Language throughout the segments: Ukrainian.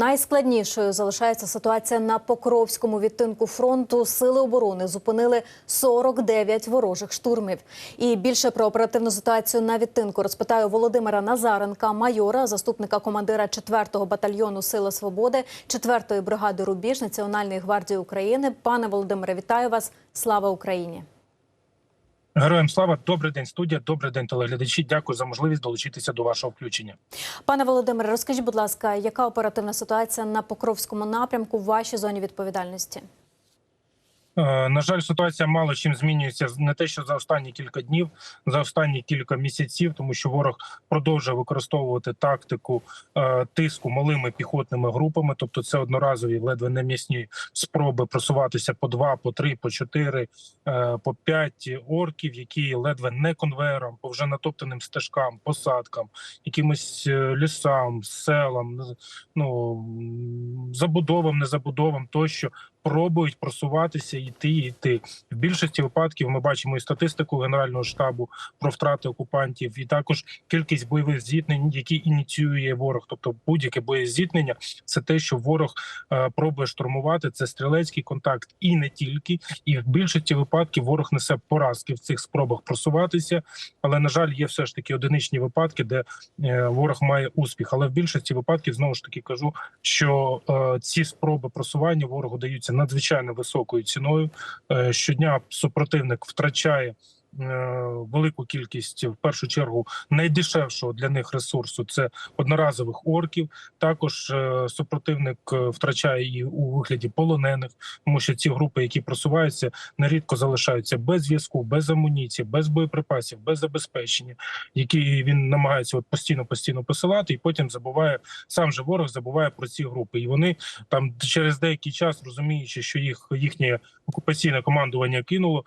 Найскладнішою залишається ситуація на Покровському відтинку фронту. Сили оборони зупинили 49 ворожих штурмів. І більше про оперативну ситуацію на відтинку розпитаю Володимира Назаренка, майора, заступника командира 4-го батальйону Сили Свободи, 4-ї бригади Рубіж Національної гвардії України. Пане Володимире, вітаю вас! Слава Україні! Героям слава, добрий день, студія, добрий день, телеглядачі. Дякую за можливість долучитися до вашого включення. Пане Володимире, розкажіть, будь ласка, яка оперативна ситуація на Покровському напрямку в вашій зоні відповідальності? Е, На жаль, ситуація мало чим змінюється не те, що за останні кілька днів, за останні кілька місяців, тому що ворог продовжує використовувати тактику е, тиску малими піхотними групами, тобто це одноразові, ледве не м'ясні спроби просуватися по два, по три, по чотири, е, по п'ять орків, які ледве не конвейером, по вже натоптаним стежкам, посадкам, якимось лісам, селам, ну забудовам, незабудовам тощо пробують просуватися, йти, йти. В більшості випадків ми бачимо і статистику Генерального штабу про втрати окупантів, і також кількість бойових зіткнень, які ініціює ворог. Тобто будь-яке боєзіткнення, це те, що ворог е, пробує штурмувати. Це стрілецький контакт, і не тільки. І в більшості випадків ворог несе поразки в цих спробах просуватися. Але на жаль, є все ж таки одиничні випадки, де е, ворог має успіх. Але в більшості випадків знову ж таки кажу, що е, ці спроби просування ворогу даються надзвичайно високою ціною. Е, щодня супротивник втрачає. Е, Велику кількість в першу чергу найдешевшого для них ресурсу це одноразових орків. Також е, супротивник е, втрачає і у вигляді полонених, тому що ці групи, які просуваються, нерідко залишаються без зв'язку, без амуніції, без боєприпасів, без забезпечення, які він намагається от постійно постійно посилати, і потім забуває сам же ворог забуває про ці групи, і вони там через деякий час розуміючи, що їх їхнє окупаційне командування кинуло,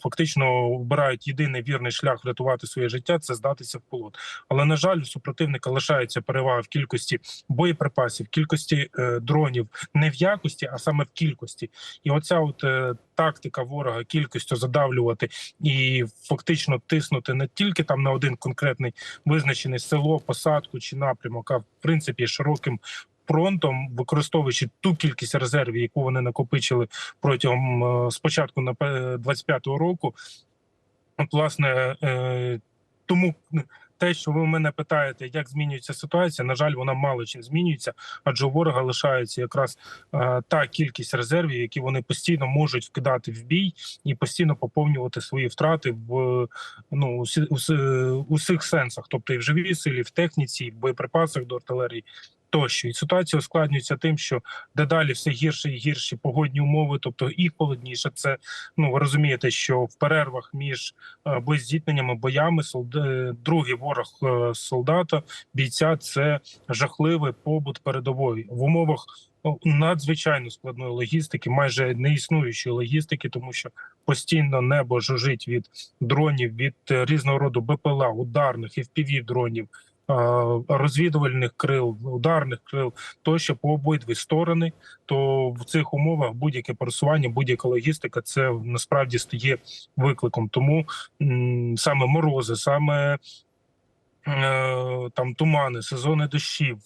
фактично вбирають єдиний вірний шлях врятувати своє життя це здатися в полон. Але на жаль, у супротивника лишається перевага в кількості боєприпасів, в кількості е, дронів, не в якості, а саме в кількості. І оця от е, тактика ворога кількістю задавлювати і фактично тиснути не тільки там на один конкретний визначений село, посадку чи напрямок, а в принципі широким. Фронтом, використовуючи ту кількість резервів, яку вони накопичили протягом е, спочатку на 25-го року, от власне е, тому те, що ви мене питаєте, як змінюється ситуація, на жаль, вона мало чим змінюється, адже у ворога лишається якраз е, та кількість резервів, які вони постійно можуть вкидати в бій і постійно поповнювати свої втрати в ну усі, усі, усіх сенсах, тобто і в живій силі, в техніці, і в боєприпасах до артилерії. Тощо і ситуація ускладнюється тим, що дедалі все гірше і гірші погодні умови, тобто і холодніше. Це ну ви розумієте, що в перервах між е, боєзіткненнями, боями солда... другий ворог е, солдата, бійця це жахливий побут передової в умовах ну, надзвичайно складної логістики, майже неіснуючої логістики, тому що постійно небо жужить від дронів, від е, різного роду БПЛА, ударних і fpv дронів. Розвідувальних крил, ударних крил, тощо по обидві сторони, то в цих умовах будь-яке пересування, будь-яка логістика, це насправді стає викликом. Тому саме морози, саме там тумани, сезони дощів,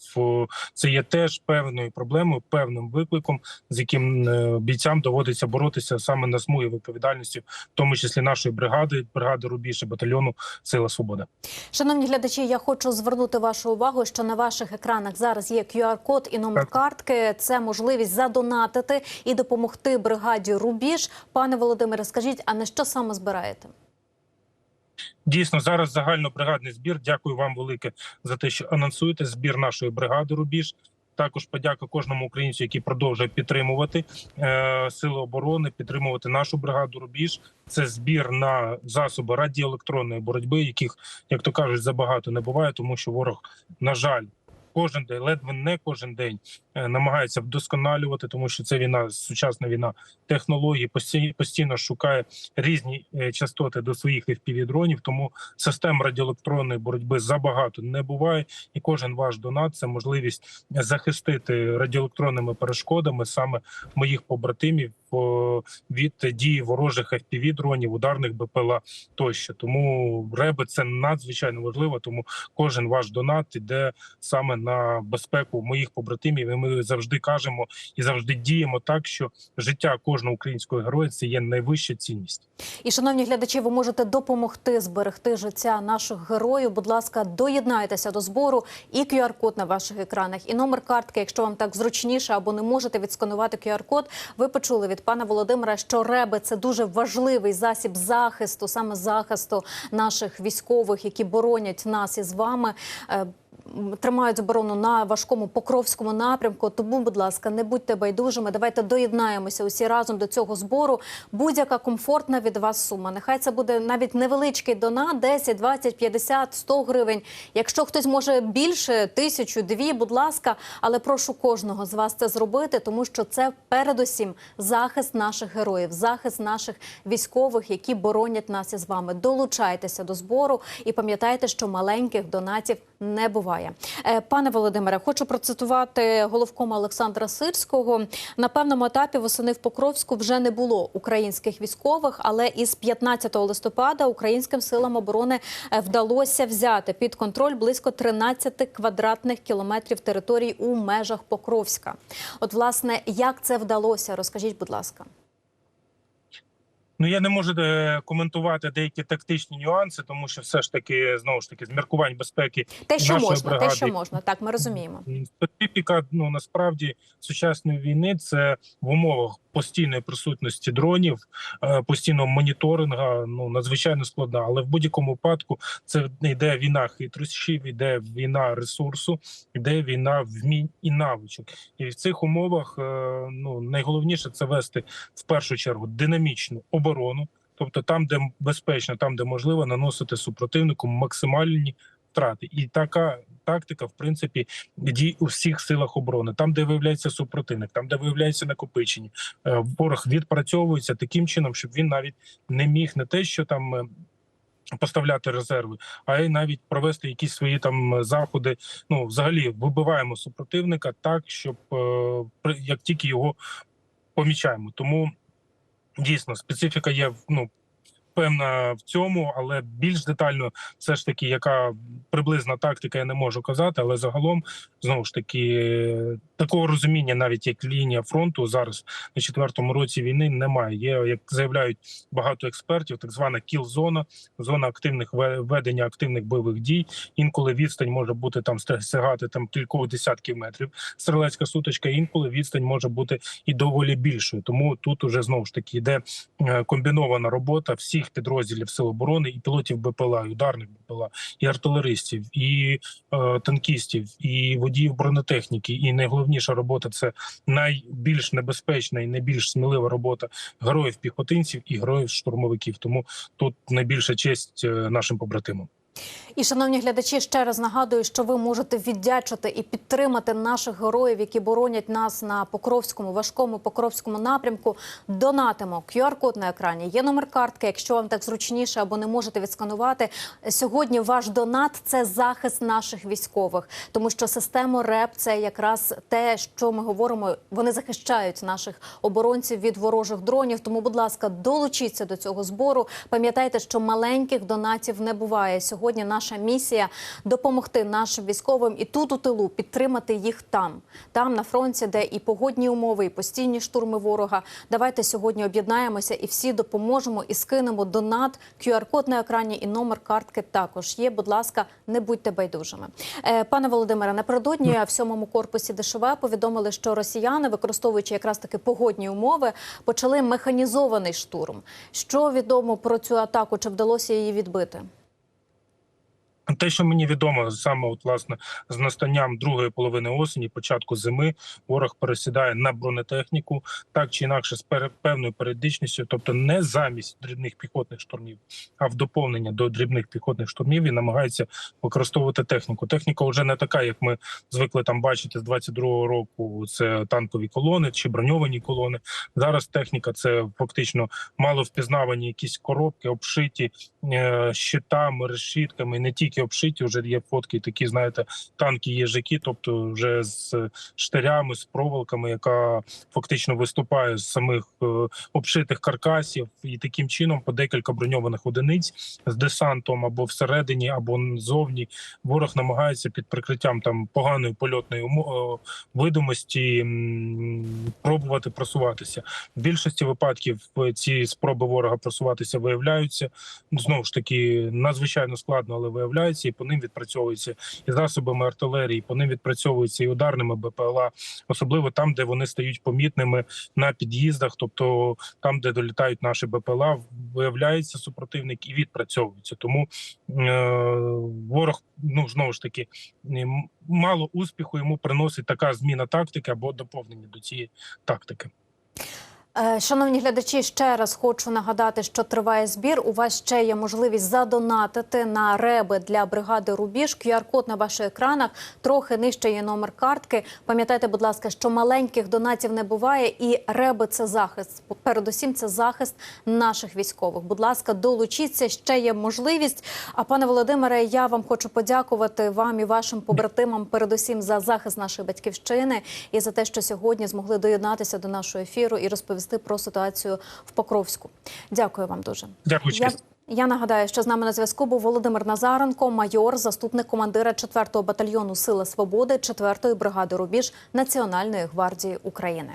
це є теж певною проблемою, певним викликом, з яким е, бійцям доводиться боротися саме на смугі відповідальності, в тому числі нашої бригади, бригади Рубіж батальйону Сила Свобода. Шановні глядачі, я хочу звернути вашу увагу, що на ваших екранах зараз є QR-код і номер Так. картки. Це можливість задонатити і допомогти бригаді Рубіж. Пане Володимире, скажіть, а на що саме збираєте? Дійсно, зараз загальнобригадний збір. Дякую вам велике за те, що анонсуєте збір нашої бригади Рубіж. Також подяка кожному українцю, який продовжує підтримувати е, сили оборони, підтримувати нашу бригаду Рубіж. Це збір на засоби радіоелектронної боротьби, яких, як то кажуть, забагато не буває, тому що ворог, на жаль, кожен день, ледве не кожен день е, намагається вдосконалювати, тому що це війна, сучасна війна технології, постійно, постійно шукає різні е, частоти до своїх FPV-дронів, тому систем радіоелектронної боротьби забагато не буває, і кожен ваш донат це можливість захистити радіоелектронними перешкодами саме моїх побратимів від дії ворожих FPV-дронів, ударних БПЛА тощо. Тому реби це надзвичайно важливо. Тому кожен ваш донат іде саме на безпеку моїх побратимів і ми завжди кажемо і завжди діємо так, що життя кожного українського героя це є найвища цінність. І, шановні глядачі, ви можете допомогти зберегти життя наших героїв. Будь ласка, доєднайтеся до збору і QR-код на ваших екранах, і номер картки, якщо вам так зручніше або не можете відсканувати QR-код. Ви почули від пана Володимира, що реби це дуже важливий засіб захисту, саме захисту наших військових, які боронять нас із вами. Тримають оборону на важкому покровському напрямку. Тому, будь ласка, не будьте байдужими. Давайте доєднаємося усі разом до цього збору. Будь-яка комфортна від вас сума. Нехай це буде навіть невеличкий донат, 10, 20, 50, 100 гривень. Якщо хтось може більше, тисячу, дві, будь ласка, але прошу кожного з вас це зробити, тому що це передусім захист наших героїв, захист наших військових, які боронять нас із вами. Долучайтеся до збору і пам'ятайте, що маленьких донатів не буває. Е, Пане Володимире, хочу процитувати головкома Олександра Сирського. На певному етапі восени в Покровську вже не було українських військових, але із 15 листопада українським силам оборони е, вдалося взяти під контроль близько 13 квадратних кілометрів територій у межах Покровська. От, власне, як це вдалося? Розкажіть, будь ласка. Ну я не можу е, коментувати деякі тактичні нюанси, тому що все ж таки знову ж таки з міркувань безпеки Те, що нашої можна, те, що можна, так ми розуміємо. Специфіка ну насправді сучасної війни це в умовах постійної присутності дронів, е, постійного моніторинга. Ну надзвичайно складна, але в будь-якому випадку це йде війна хитрощів, йде війна ресурсу, йде війна вмінь і навичок. І в цих умовах е, ну найголовніше це вести в першу чергу динамічну оборону. Тобто там, де безпечно, там де можливо, наносити супротивнику максимальні втрати, і така тактика, в принципі, дій у всіх силах оборони. Там, де виявляється супротивник, там де виявляється накопичення, е, ворог відпрацьовується таким чином, щоб він навіть не міг не те, що там. е, Поставляти резерви, а й навіть провести якісь свої там заходи. Ну, взагалі, вибиваємо супротивника так, щоб е, як тільки його помічаємо. Тому дійсно специфіка є ну певна в цьому, але більш детально, все ж таки, яка приблизна тактика, я не можу казати. Але загалом знову ж таки такого розуміння, навіть як лінія фронту зараз на четвертому році війни, немає. Є як заявляють багато експертів, так звана кіл-зона, зона активних ве- ведення активних бойових дій. Інколи відстань може бути там сягати там кількох десятків метрів. Стрілецька сутичка, інколи відстань може бути і доволі більшою. Тому тут уже знову ж таки йде е, комбінована робота всіх підрозділів сил оборони і пілотів БПЛА, і ударних БПЛА, і артилеристів, і е, танкістів, і водіїв бронетехніки. І найголовніша робота це найбільш небезпечна і найбільш смілива робота героїв піхотинців і героїв штурмовиків. Тому тут найбільша честь е, нашим побратимам. І, шановні глядачі, ще раз нагадую, що ви можете віддячити і підтримати наших героїв, які боронять нас на Покровському, важкому Покровському напрямку. Донатимо QR-код на екрані. Є номер картки. Якщо вам так зручніше або не можете відсканувати, сьогодні ваш донат це захист наших військових, тому що система РЕП це якраз те, що ми говоримо. Вони захищають наших оборонців від ворожих дронів. Тому, будь ласка, долучіться до цього збору. Пам'ятайте, що маленьких донатів не буває. Сьогодні наша місія допомогти нашим військовим і тут у тилу підтримати їх там, там на фронті, де і погодні умови, і постійні штурми ворога. Давайте сьогодні об'єднаємося і всі допоможемо і скинемо донат. QR-код на екрані і номер картки також є. Будь ласка, не будьте байдужими. Е, Пане Володимире, напередодні в сьомому корпусі ДШВ повідомили, що росіяни, використовуючи якраз таки погодні умови, почали механізований штурм. Що відомо про цю атаку? Чи вдалося її відбити? Те, що мені відомо, саме от власне з настанням другої половини осені, початку зими, ворог пересідає на бронетехніку, так чи інакше, з певною періодичністю, тобто не замість дрібних піхотних штурмів, а в доповнення до дрібних піхотних штурмів він намагається використовувати техніку. Техніка вже не така, як ми звикли там бачити з 22-го року. Це танкові колони чи броньовані колони. Зараз техніка це фактично мало впізнавані якісь коробки, обшиті е, щитами, решітками, не тільки які обшиті. Вже є фотки, такі знаєте, танки їжаки, тобто вже з штирями, з проволоками, яка фактично виступає з самих е, обшитих каркасів, і таким чином по декілька броньованих одиниць з десантом або всередині, або ззовні ворог намагається під прикриттям там поганої польотної е, видимості пробувати просуватися. В більшості випадків е, ці спроби ворога просуватися виявляються Ну, знову ж таки надзвичайно складно, але виявляється, і по ним відпрацьовуються і засобами артилерії, і по ним відпрацьовуються і ударними БПЛА, особливо там, де вони стають помітними на під'їздах, тобто там, де долітають наші БПЛА, виявляється супротивник і відпрацьовується. Тому е, ворог ну знову ж таки мало успіху йому приносить така зміна тактики або доповнення до цієї тактики. Е, Шановні глядачі, ще раз хочу нагадати, що триває збір. У вас ще є можливість задонатити на реби для бригади Рубіж. QR-код на ваших екранах трохи нижче є номер картки. Пам'ятайте, будь ласка, що маленьких донатів не буває, і реби це захист. Передусім, це захист наших військових. Будь ласка, долучіться. Ще є можливість. А пане Володимире, я вам хочу подякувати вам і вашим побратимам, передусім за захист нашої батьківщини і за те, що сьогодні змогли доєднатися до нашого ефіру і розповісти про ситуацію в Покровську. Дякую вам дуже. Дякую, Я, я нагадаю, що з нами на зв'язку був Володимир Назаренко, майор, заступник командира 4-го батальйону Сили Свободи 4-ї бригади Рубіж Національної гвардії України.